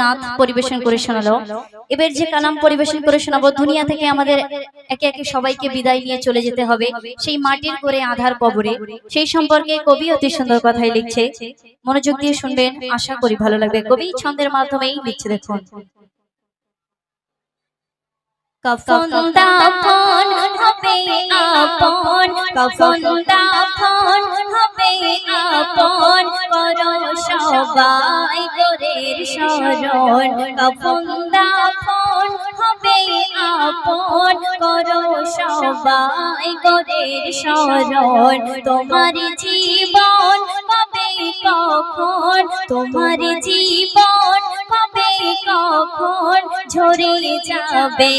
নাথ পরিবেশন করে শোনালো। এবার যে কালাম পরিবেশন করে শোনাবো দুনিয়া থেকে আমাদের একে একে সবাইকে বিদায় নিয়ে চলে যেতে হবে। সেই মাটির করে আধার কবরে সেই সম্পর্কে কবি অতি সুন্দর কথাই লিখছে। মনোযোগ দিয়ে শুনবেন আশা করি ভালো লাগবে। কবি ছন্দের মাধ্যমেই লিখছে দেখুন। কফন দাফন হবে আপন। কফন দাফন হবে আপন? করো সবাই গোরের শরণ। কফন দাফন হবে আপন? করো সবাই গোরের শরণ। তোমার জীবন কবে কখন? তোমার জীবন কবে কখন? ঝরে যাবে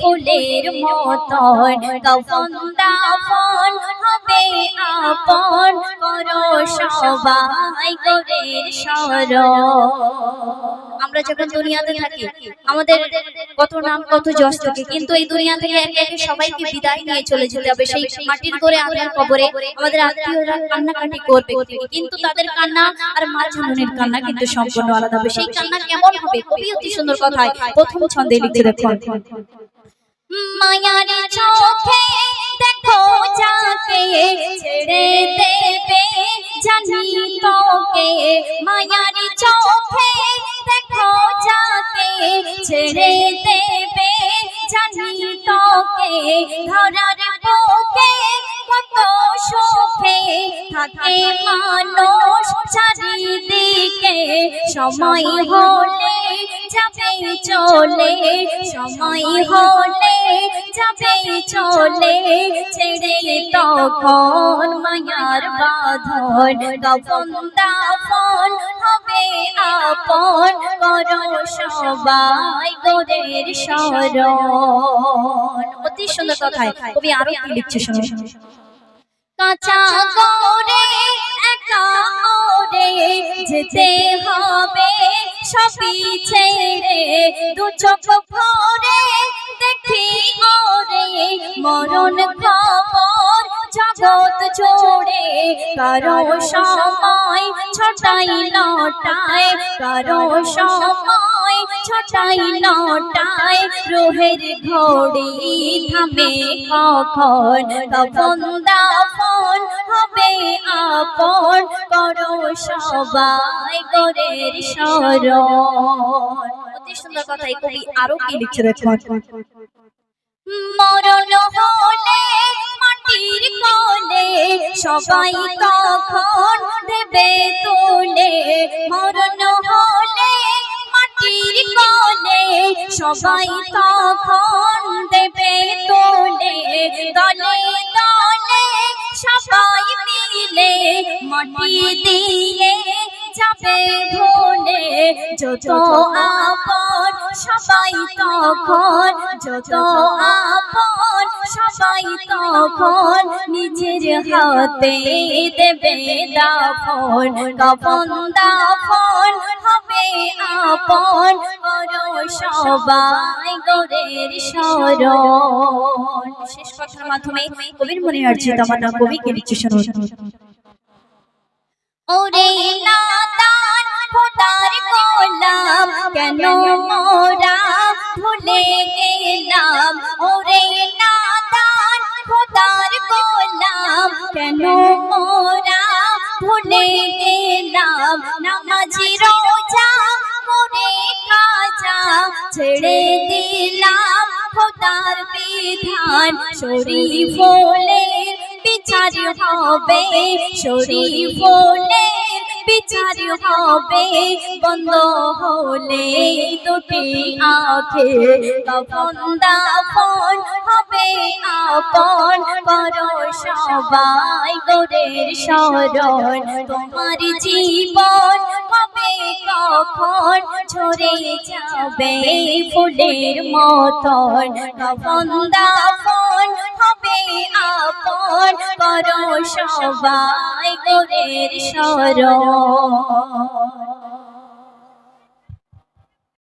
ফুলের মতন। কফন দাফন হবে আপন করো সবাই গোরের শরণ আমরা যখন দুনিয়াতে থাকি, আমাদের কত নাম, কত যশ থাকে, কিন্তু এই দুনিয়া থেকে একে একে সবাইকে বিদায় নিয়ে চলে যেতে হবে। সেই মাটির করে আধার কবরে আমাদের আত্মীয়রা কান্নাকাটি করবে কিন্তু তাদের কান্না আর মা জননীর কান্না কিন্তু সম্পূর্ণ আলাদা হবে। সেই কান্না কেমন হবে? কবি অতি সুন্দর কথায় প্রথম ছন্দে লিখতে দেখুন। মায়ার ছেড়ে দেবে, জানি তোকে, ধরার বুকে কত সুখে থাকে মানুষ চারিদিকে। সময় হলে যাবে চলে, সময় হলে যাবে চলে ছেড়ে তখন মায়ার বাঁধন। তখন দাফন হবে আপন করো সবাই গোরের শরণ। অতি সুন্দর কথায় কবি আরও কি লিখছে শুনে? কাঁচা গরে একা ওরে যেতে হবে, সবই ছেড়ে দু চোখ ভরে দেখি ওরে মরণ খবর জগৎ জোড়ে। কারও সময় ছটাই নটায়, কারও সময় ছটাই নটায়। রোহের ঘড়ি থামে কখন তখন দাফন হবে আপন। করো সবাই গোরের শরণ। অতি সুন্দর কথাই কবি আরও কি লিখছে দেখুন মরণ হলে মাটির কোলে সবাই তখন দেবে তুলে। মরণ হলে মাটির কোলে সবাই তখন দেবে তুলে। দলে দলে সবাই মিলে মাটি দিয়ে যাবে ভুলে। যত আপন সবাই তখন, যত আপন সবাই তখন নিজের হাতে দেবে দাফন। কফন দাফন হবে আপন, করো সবাই গোরের শরণ। শেষ কথার মাধ্যমে কবির মনে আসছে তোমার নাম লিখছে শুনুন ওরে নাদান, খোদার গোলাম, কেন মোরা ভুলে গেলাম? ওরে নাদান, খোদার গোলাম, কেন মোরা ভুলে গেলাম? নামাজি, রোজা করে কাজা ছেড়ে দিলাম। খোদার বিধান শরীফ ফুলের বিচার হবে শরীফ ফুলের বিচার হবে বন্ধ হলে দুটি আখে কখন দাফন হবে আপন। করো সবাই গোরের শরণ তোমার জীবন কবে কখন ঝরে যাবে ফুলের মতন। কখন দাফন হবে আপন করো সবাই গোরের শরণ